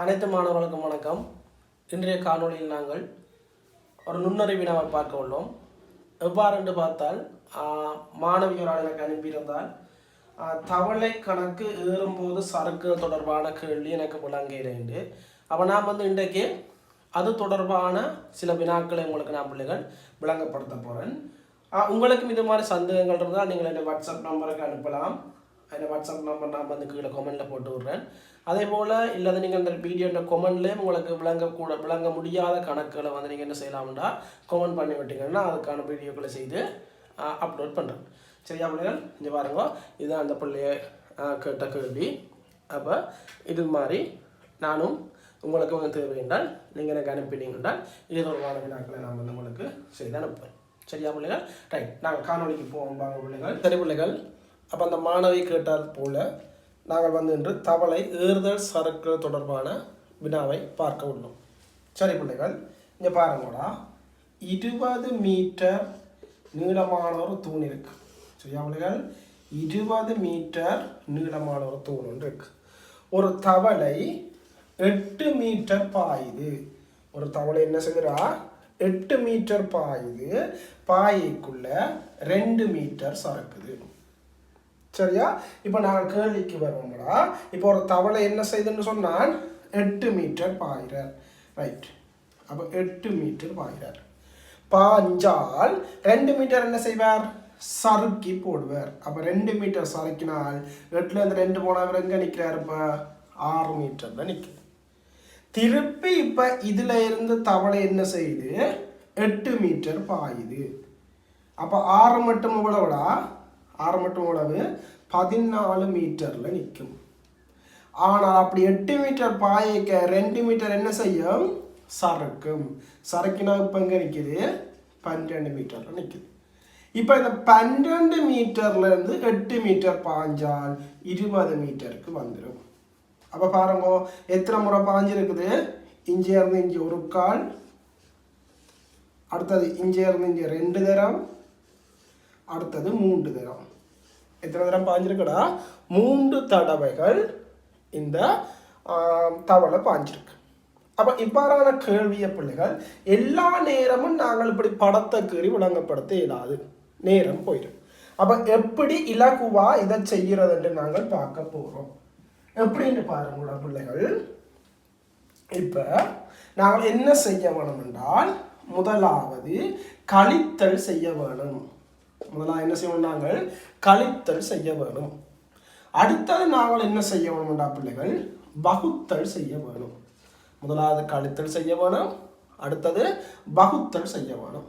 அனைத்து மாணவர்களுக்கும் வணக்கம். இன்றைய காணொளியில் நாங்கள் ஒரு நுண்ணறிவினாவை பார்க்க உள்ளோம். எவ்வாறு என்று பார்த்தால் மாணவியரால் எனக்கு அனுப்பியிருந்தால் தவளை கணக்கு ஏறும்போது சரக்கு தொடர்பான கேள்வி எனக்கு விளங்குகிறேன் அப்போ நான் வந்து இன்றைக்கு அது தொடர்பான சில வினாக்களை உங்களுக்கு நான் பிள்ளைகள் விளங்கப்படுத்த போகிறேன் உங்களுக்கும் இது மாதிரி சந்தேகங்கள் இருந்தால் நீங்கள் என்னை வாட்ஸ்அப் நம்பருக்கு அனுப்பலாம். அதில் வாட்ஸ்அப் நம்பர் நான் வந்து கீழே கொமெண்ட்டில் போட்டு விட்றேன் அதே போல் இல்லாத நீங்கள் அந்த வீடியோட கொமெண்ட்லேயே உங்களுக்கு விளங்கக்கூட விளங்க முடியாத கணக்குகளை வந்து நீங்கள் என்ன செய்யலாம்டா கொமெண்ட் பண்ணி விட்டீங்கன்னா அதுக்கான வீடியோக்களை செய்து அப்லோட் பண்ணுறேன் சரியா பிள்ளைகள் இங்கே பாருங்க இதுதான் அந்த பிள்ளைய கேட்ட கேள்வி அப்போ இது மாதிரி நானும் உங்களுக்கு வந்து தேவை என்றால் நீங்கள் எனக்கு அனுப்பினீங்க என்றால் ஒரு தொடர்பான வினாக்களை நான் வந்து உங்களுக்கு செய்து அனுப்புவேன் சரியா பிள்ளைகள் ரைட் நாங்கள் காணொளிக்கு போவோம் வாங்க பிள்ளைகள் சரி பிள்ளைகள் அப்போ அந்த மாணவி கேட்டால் போல நாங்கள் வந்து இன்று தவளை ஏறுதல் சரக்கு தொடர்பான வினாவை பார்க்க உள்ளோம். சரி பிள்ளைகள் இங்கே பாருங்கடா. இருபது மீட்டர் நீளமான ஒரு தூண் இருக்கு. சரியா பிள்ளைகள்? இருபது மீட்டர் நீளமான ஒரு தூண் ஒன்று இருக்கு. ஒரு தவளை எட்டு மீட்டர் பாயுது. ஒரு தவளை என்ன செய்கிறா எட்டு மீட்டர் பாயுது. பாயைக்குள்ள ரெண்டு மீட்டர் சரக்குது. சரியா? இப்போ நாங்கள் கேள்விக்கு வருவோம்டா. இப்போ ஒரு தவளை என்ன செய்யுதுன்னு சொன்னால் எட்டு மீட்டர் பாயிறார். ரைட் அப்போ எட்டு மீட்டர் பாயிறார். பாஞ்சால் ரெண்டு மீட்டர் என்ன செய்வார்? சறுக்கி போடுவார். அப்போ ரெண்டு மீட்டர் சறுக்கினால் எட்டுலேருந்து ரெண்டு போனவர் எங்கே நிற்கிறார் இப்போ? ஆறு மீட்டரில் நிற்குது திருப்பி இப்போ இதில் இருந்து தவளை என்ன செய்யுது? எட்டு மீட்டர் பாயுது. அப்போ ஆறு மட்டும் இவ்வளோடா ஆரம்பட்டும் மட்டும் பதினாலு மீட்டரில் நிற்கும் ஆனால் அப்படி எட்டு மீட்டர் பாயக்க ரெண்டு மீட்டர் என்ன செய்யும்? சறுக்கும். சறுக்கினா இப்போ எங்கே நிற்குது பன்னெண்டு மீட்டரில் நிற்குது இப்போ இந்த பன்னெண்டு மீட்டர்லேருந்து எட்டு மீட்டர் பாஞ்சால் இருபது மீட்டருக்கு வந்துடும் அப்போ பாருங்க எத்தனை முறை பாஞ்சிருக்குது இங்கே இருந்து இங்கே ஒரு கால் அடுத்தது இங்கே இருந்து இஞ்சி ரெண்டு தரம் அடுத்தது மூன்று தரம். எத்தனை தரம் பாஞ்சிருக்குடா? மூன்று தடவைகள் இந்த தவளை பாஞ்சிருக்கு. அப்போ இவ்வாறான கேள்விய பிள்ளைகள் எல்லா நேரமும் நாங்கள் இப்படி படத்தை கீறி விளங்கப்படுத்த இயலாது. நேரம் போயிடும். அப்போ எப்படி இலகுவா இதை செய்கிறதுன்னு நாங்கள் பார்க்க போகிறோம் எப்படின்னு பாருங்களா பிள்ளைகள். இப்போ நாங்கள் என்ன செய்ய வேணும் என்றால் முதலாவது கழித்தல் செய்ய வேணும். முதலாக என்ன செய்யணும் நாங்கள் கழித்தல் செய்ய வேணும். அடுத்தது நாங்கள் என்ன செய்ய வேணும்டா பிள்ளைகள் வகுத்தல் செய்ய வேணும். முதலாவது கழித்தல் செய்ய வேணும் அடுத்தது வகுத்தல் செய்ய வேணும்.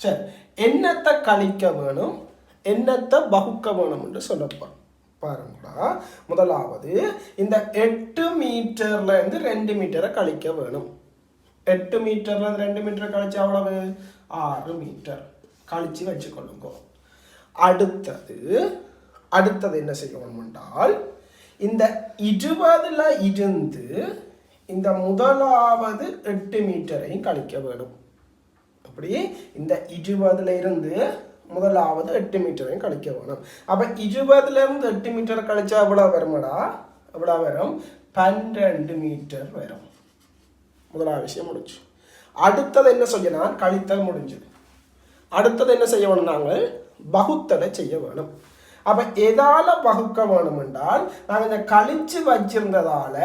சரி என்னத்தை கழிக்க வேணும் என்னத்தை வகுக்க வேணும் என்று சொல்லப்போம் பாருங்களா முதலாவது இந்த எட்டு மீட்டர்ல இருந்து ரெண்டு மீட்டரை கழிக்க வேணும். எட்டு மீட்டர்ல இருந்து ரெண்டு மீட்டரை கழிச்சா அவ்வளவு ஆறு மீட்டர். கழிச்சு வச்சுக்கொள்ளுங்க. அடுத்தது அடுத்தது என்ன செய்யணும் என்றால் இந்த இருபதுல இருந்து இந்த முதலாவது எட்டு மீட்டரையும் கழிக்க வேண்டும். அப்படி இந்த இருபதுல இருந்து முதலாவது எட்டு மீட்டரையும் கழிக்க வேணும். அப்ப இருபதுல இருந்து எட்டு மீட்டர் கழிச்சா எவ்வளோ வருமாடா? எவ்வளோ வரும்? பன்னிரண்டு மீட்டர் வரும். முதலாவது விஷயம் முடிஞ்சு. அடுத்தது என்ன செய்யணும்? கழித்தல் முடிஞ்சது. அடுத்தது என்ன செய்ய வேணும் நாங்கள்? வகுத்தலை செய்ய வேணும். அப்ப எதால வகுக்க வேணும் என்றால் நாங்கள் இந்த கழிச்சு வச்சிருந்ததால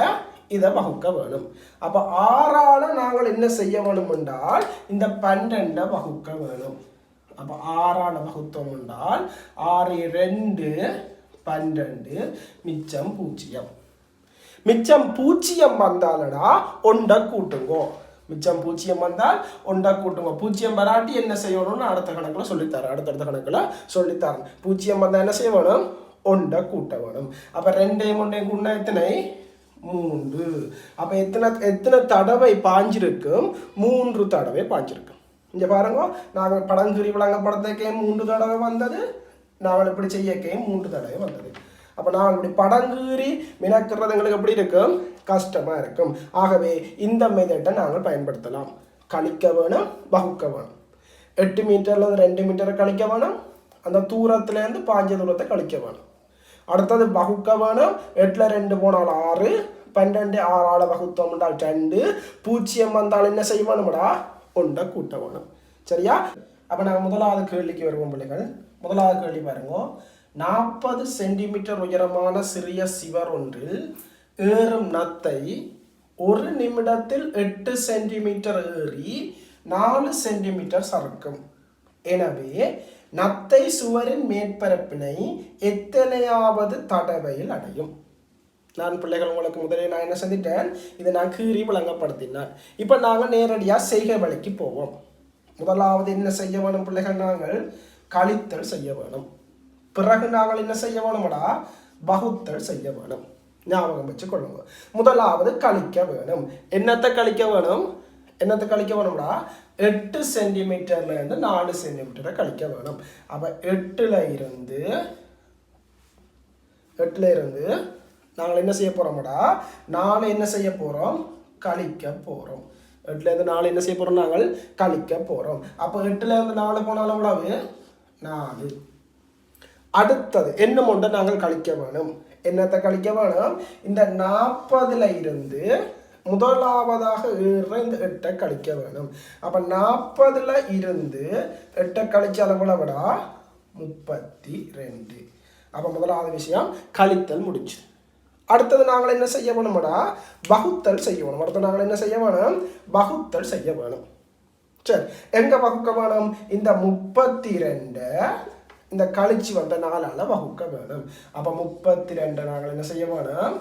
இதை வகுக்க வேணும். அப்ப ஆறால நாங்கள் என்ன செய்ய வேணும் என்றால் இந்த பன்னெண்டை வகுக்க வேணும். அப்ப ஆறால வகுத்தோம் என்றால் ஆறு ரெண்டு பன்னெண்டு மிச்சம் பூஜ்ஜியம். மிச்சம் பூஜ்ஜியம் வந்தாலடா ஒன்றை கூட்டுங்கோ. மிச்சம் பூஜ்ஜியம் வந்தால் ஒன்றா கூட்டுங்க. பூஜ்ஜியம் வராட்டி என்ன செய்யணும்னு அடுத்த கணக்கில் சொல்லித்தரேன். அடுத்தடுத்த கணக்கில் சொல்லித்தரேன். பூஜ்ஜியம் வந்தால் என்ன செய்ய வேணும் ஒண்டை கூட்ட வேணும். அப்போ ரெண்டையும் ஒன்றையும் கூட்டினா எத்தனை? மூன்று. அப்போ எத்தனை எத்தனை தடவை பாஞ்சிருக்கும்? மூன்று தடவை பாஞ்சிருக்கும். இங்கே பாருங்க நாங்கள் படங்குறி விளங்க படத்துக்கே மூன்று தடவை வந்தது. நாங்கள் இப்படி செய்யக்கே மூன்று தடவை வந்தது. அப்போ நான் இப்படி படங்கீறி மினக்கிறது எங்களுக்கு எப்படி இருக்கும்? கஷ்டமாக இருக்கும். ஆகவே இந்த மெதட்டை நாங்கள் பயன்படுத்தலாம். கழிக்க வேணும் வகுக்க வேணும். எட்டு மீட்டர்ல ரெண்டு மீட்டரை கழிக்க வேணும். அந்த தூரத்துலேருந்து பாஞ்ச தூரத்தை கழிக்க வேணும். அடுத்தது வகுக்க வேணும். எட்டில் ரெண்டு போனால் ஆறு. பன்னெண்டு ஆறால் வகுத்தோம் என்றால் ரெண்டு பூஜ்ஜியம் வந்தால் என்ன செய்ய வேணும்டா ஒன்றை கூட்ட வேணும். சரியா? அப்போ நாங்கள் முதலாவது கேள்விக்கு வருவோம் பிள்ளைகள். முதலாவது கேள்வி பாருங்க. நாற்பது சென்டிமீட்டர் உயரமான சிறிய சிவர் ஒன்றில் ஏறும் நத்தை ஒரு நிமிடத்தில் எட்டு சென்டிமீட்டர் ஏறி நாலு சென்டிமீட்டர் சறுக்கும். எனவே நத்தை சுவரின் மேற்பரப்பினை எத்தனையாவது தடவையில் அடையும்? நான் பிள்ளைகள் உங்களுக்கு முதலில் நான் என்ன செஞ்சிட்டேன் இதை நான் கீறி விளங்கப்படுத்தினேன் இப்போ நாங்கள் நேரடியாக செய்கை வழிக்கு போவோம். முதலாவது என்ன செய்ய வேணும் பிள்ளைகள்? நாங்கள் கழித்தல் செய்ய வேணும் பிறகு நாங்கள் என்ன செய்ய வேணும்டா? பகுத்தல் செய்ய வேணும். ஞாபகம் வச்சு கொள்ளுங்க முதலாவது கழிக்க வேணும். என்னத்தை கழிக்க வேணும்? என்னத்தை கழிக்க வேணும்டா? எட்டு சென்டிமீட்டர்ல இருந்து நாலு சென்டிமீட்டரை கழிக்க வேணும். அப்ப எட்டுல இருந்து எட்டுல இருந்து நாங்கள் என்ன செய்ய போறோம்டா? நாலு என்ன செய்ய போறோம்? கழிக்க போறோம். எட்டுல இருந்து நாலு என்ன செய்ய போறோம் நாங்கள்? கழிக்க போறோம். அப்போ எட்டுல இருந்து நாலு போனாலும் எவ்வளவு? நாலு. அடுத்தது என்ன ஒன்று நாங்கள் கழிக்க வேணும். என்னத்தை கழிக்க வேணும்? இந்த நாற்பதுல இருந்து முதலாவதாக ஏறுற இந்த எட்டை கழிக்க வேணும். அப்ப நாற்பதுல இருந்து எட்டை கழிச்ச அளவுல விட? முப்பத்தி ரெண்டு அப்ப முதலாவது விஷயம் கழித்தல் முடிச்சு அடுத்தது நாங்கள் என்ன செய்ய வேணும்டா பகுத்தல் செய்ய வேணும். அடுத்து நாங்கள் என்ன செய்ய வேணும்? பகுத்தல் செய்ய வேணும். சரி எங்க வகுக்க வேணும்? இந்த முப்பத்தி ரெண்டை இந்த கழிச்சு வந்த நாலால வகுக்க வேணும் அப்ப முப்பத்தி ரெண்டு நாங்கள் என்ன செய்ய வேணும்?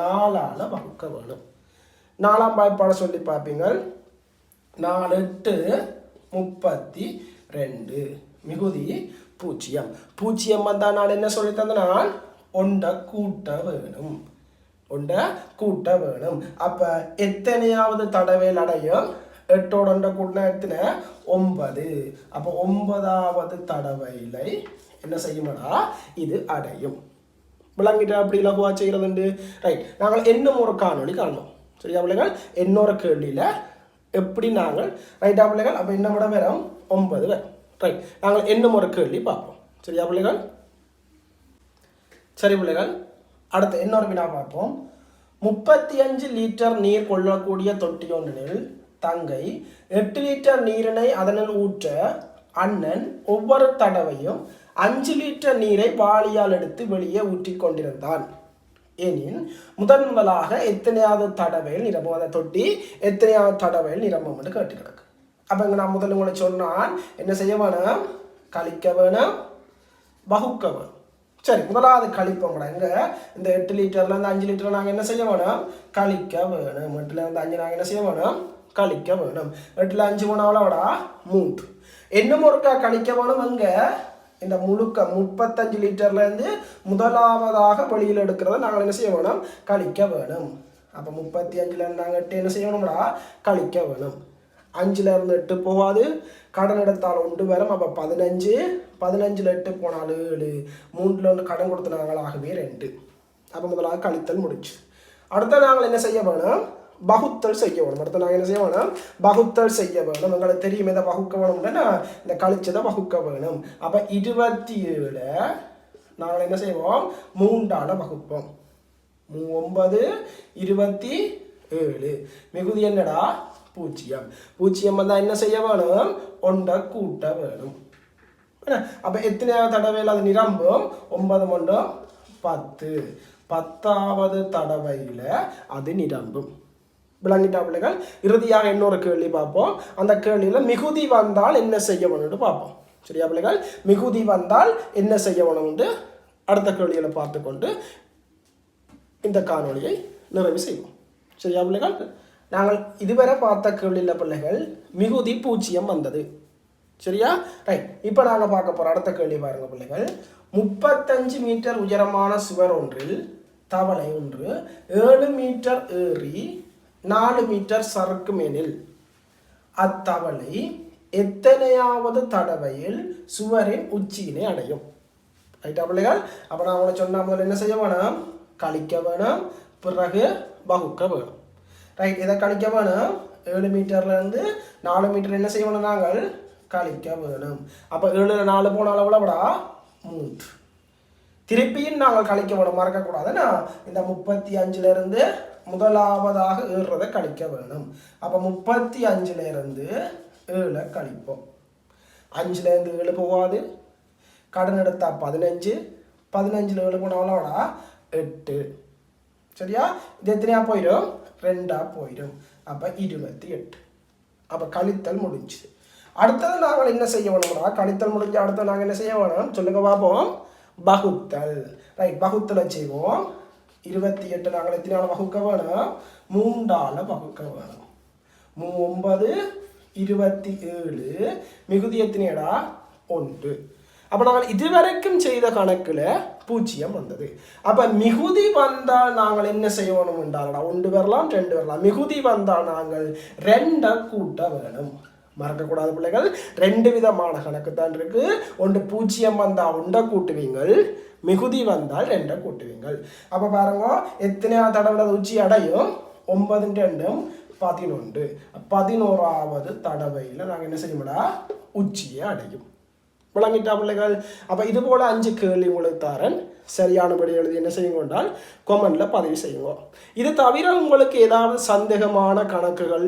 நாலால வகுக்க வேணும். நாலாம் வாய்ப்பாட சொல்லி பார்ப்பீங்க. நாலு எட்டு முப்பத்தி ரெண்டு மிகுதி பூஜ்ஜியம் பூஜ்ஜியம் வந்தால் நான் என்ன சொல்லி தந்தனால்? ஒன்றை கூட்ட வேணும். ஒன்றை கூட்ட வேணும். அப்ப எத்தனையாவது தடவை அடையும்? எட்டோட ஒன்றை கூட்டின ஒன்பது அப்போ ஒன்பதாவது தடவையில என்ன செய்யுமடா? இது அடையும். விளங்கிட்டு அப்படி இலகுவா செய்கிறதுண்டு? ரைட் நாங்கள் இன்னும் ஒரு காணொலி காணோம் சரியா பிள்ளைகள்? இன்னொரு கேள்வியில் எப்படி நாங்கள்? ரைட்டா பிள்ளைகள்? அப்போ என்ன விட வரும்? ஒன்பது வரும். ரைட் நாங்கள் இன்னும் ஒரு கேள்வி பார்ப்போம். சரியா பிள்ளைகள்? சரி பிள்ளைகள். அடுத்து இன்னொரு வினா பார்ப்போம். முப்பத்தி அஞ்சு லிட்டர் நீர் கொள்ளக்கூடிய தொட்டி ஒன்றில் தங்கை எட்டு லிட்டர் நீரினை அதனில் ஊற்ற அண்ணன் ஒவ்வொரு தடவையும் அஞ்சு லிட்டர் நீரை வாளியால் எடுத்து வெளியே ஊற்றி கொண்டிருந்தான். எனின் முதன் முதலாக எத்தனையாவது தடவையில் நிரம்பும்? அந்த தொட்டி எத்தனையாவது தடவையில் நிரம்பும் என்று கேட்டு கிடக்கு அப்போ இங்கே நான் முதல்ல உங்களை சொன்னான் என்ன செய்ய வேணும்? கழிக்க வேணும்? வகுக்க வேணும். சரி முதலாவது கழிப்போங்கடா இங்க இந்த எட்டு லிட்டர்லேருந்து அஞ்சு லிட்டர் நாங்கள் என்ன செய்ய வேணும்? கழிக்க வேணும். எட்டுலேருந்து அஞ்சு நாங்கள் என்ன செய்ய வேணும்? கழிக்க வேணும். எட்டுல அஞ்சு போனாவளோடா மூன்று. இன்னும் ஒருக்கா கழிக்க வேணும் அங்கே? இந்த முழுக்க முப்பத்தஞ்சு லிட்டர்லேருந்து முதலாவதாக வெளியில் எடுக்கிறத நாங்கள் என்ன செய்ய வேணும்? கழிக்க வேணும். அப்போ முப்பத்தி அஞ்சில் நாங்கள் எட்டு என்ன செய்யணும்டா கழிக்க வேணும். அஞ்சில் இருந்து எட்டு போகாது. கடன் எடுத்தால் ஒன்று வரும். அப்போ பதினஞ்சு. பதினஞ்சில் எட்டு போனால் ஏழு. மூன்றில் ஒன்று கடன் கொடுத்த நாங்கள் ஆகவே ரெண்டு. அப்போ முதலாக கழித்தல் முடிச்சு அடுத்த நாங்கள் என்ன செய்ய வேணும்? பகுத்தல் செய்ய வேணும். அடுத்து நாங்கள் என்ன செய்ய வேணும்? பகுத்தல் செய்ய வேணும். உங்களுக்கு தெரியும் இதை வகுக்க வேணும்னா இந்த கழிச்சதை வகுக்க வேணும். அப்போ இருபத்தி ஏழு நாங்கள் என்ன செய்வோம்? மூன்றால வகுப்போம் ஒன்பது இருபத்தி ஏழு மிகுதி என்னடா? பூஜ்ஜியம். பூஜ்ஜியம் வந்தால் என்ன செய்ய வேணும்? ஒன்றை கூட்ட வேணும். அப்போ எத்தனை தடவையில் அது நிரம்பும்? ஒன்பது மண்டும் பத்து. பத்தாவது தடவையில் அது நிரம்பும். விளங்கிட்டா பிள்ளைகள். இறுதியாக இன்னொரு கேள்வி பார்ப்போம். அந்த கேள்வியில் மிகுதி வந்தால் என்ன செய்ய வேணும்னு பார்ப்போம். சரியா பிள்ளைகள்? மிகுதி வந்தால் என்ன செய்ய வேணும்னு அடுத்த கேள்விகளை பார்த்துக்கொண்டு இந்த காணொளியை நிறைவு செய்வோம். சரியா பிள்ளைகள்? நாங்கள் இதுவரை பார்த்த கேள்வியில் பிள்ளைகள் மிகுதி பூஜ்ஜியம் வந்தது. சரியா? ரைட் இப்போ நாங்கள் பார்க்க போகிற அடுத்த கேள்வி பாருங்க பிள்ளைகள். முப்பத்தஞ்சு மீட்டர் உயரமான சுவர் ஒன்றில் தவளை ஒன்று ஏழு மீட்டர் ஏறி நாலு மீட்டர் சறுக்கும் எனில் அத்தவளை எத்தனையாவது தடவையில் சுவரின் உச்சியினை அடையும். ரைட்டா பிள்ளைகள் அப்போ நான் உங்களை சொன்ன முதல்ல என்ன செய்ய வேணும்? கழிக்க வேணும். பிறகு வகுக்க வேணும். ரைட் இதை கழிக்க வேணும்? ஏழு மீட்டர்ல இருந்து நாலு மீட்டர் என்ன செய்ய வேணும் நாங்கள்? கழிக்க வேணும். அப்போ ஏழு நாலு போன அளவுல விடா? மூன்று. திருப்பியும் நாங்கள் கழிக்க வேணும் மறக்கக்கூடாதுன்னா இந்த முப்பத்தி அஞ்சுலேருந்து முதலாவதாக ஏறுறதை கழிக்க வேணும். அப்போ முப்பத்தி அஞ்சுலேருந்து ஏழை கழிப்போம். அஞ்சுலேருந்து ஏழு போகாது. கடன் எடுத்தால் பதினஞ்சு. பதினஞ்சில் ஏழு போனாலோடா எட்டு. சரியா? இது எத்தனையா போயிடும் ரெண்டாக போயிடும் அப்போ இருபத்தி எட்டு. அப்போ கழித்தல் முடிஞ்சுது. அடுத்தது நாங்கள் என்ன செய்ய வேணும்னா கழித்தல் முடிஞ்ச அடுத்தது நாங்கள் என்ன செய்ய வேணும்? சொல்லுங்கள் பார்ப்போம். பகுத்தல். ரைட் பகுத்தலை செய்வோம்? இருபத்தி எட்டு நாங்கள் எத்தனை வகுக்க வேணும் மூன்றால் வகுக்க வேணும் மூ ஒன்பது இருபத்தி ஏழு மிகுதி எத்தனையடா? ஒன்று. அப்போ நாங்கள் இதுவரைக்கும் செய்த கணக்கில் பூஜ்ஜியம் வந்தது. அப்போ மிகுதி வந்தால் நாங்கள் என்ன செய்யணும் என்றாலடா ஒன்று வரலாம் ரெண்டு வரலாம். மிகுதி வந்தால் நாங்கள் ரெண்டை கூட்ட வேணும். மறக்கக்கூடாது பிள்ளைகள். ரெண்டு விதமான கணக்கு தான் இருக்கு. ஒன்று பூஜ்ஜியம் வந்தால் ஒன்றை கூட்டுவீங்கள். மிகுதி வந்தால் ரெண்டை கூட்டுவீங்கள். அப்போ பாருங்க எத்தனையாவது தடவை உச்சி அடையும்? ஒன்பது ரெண்டும் பதினொன்று. பதினோராவது தடவையில் நாங்கள் என்ன செய்யணும்டா உச்சியை அடையும். விளங்கிட்டா பிள்ளைகள்? அப்போ இது போல் அஞ்சு கேள்வி உங்களுக்கு தரேன். சரியானபடி எழுதி என்ன செய்யுங்க என்றால் கொமெண்டில் பதிவு செய்யுங்க. இது தவிர உங்களுக்கு ஏதாவது சந்தேகமான கணக்குகள்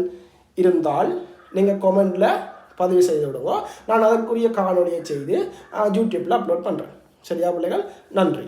இருந்தால் நீங்கள் கொமெண்டில் பதிவு செய்து விடுங்க. நான் அதற்குரிய காணொலியை செய்து யூடியூப்பில் அப்லோட் பண்ணுறேன் சரியா பிள்ளைகள்? நன்றி.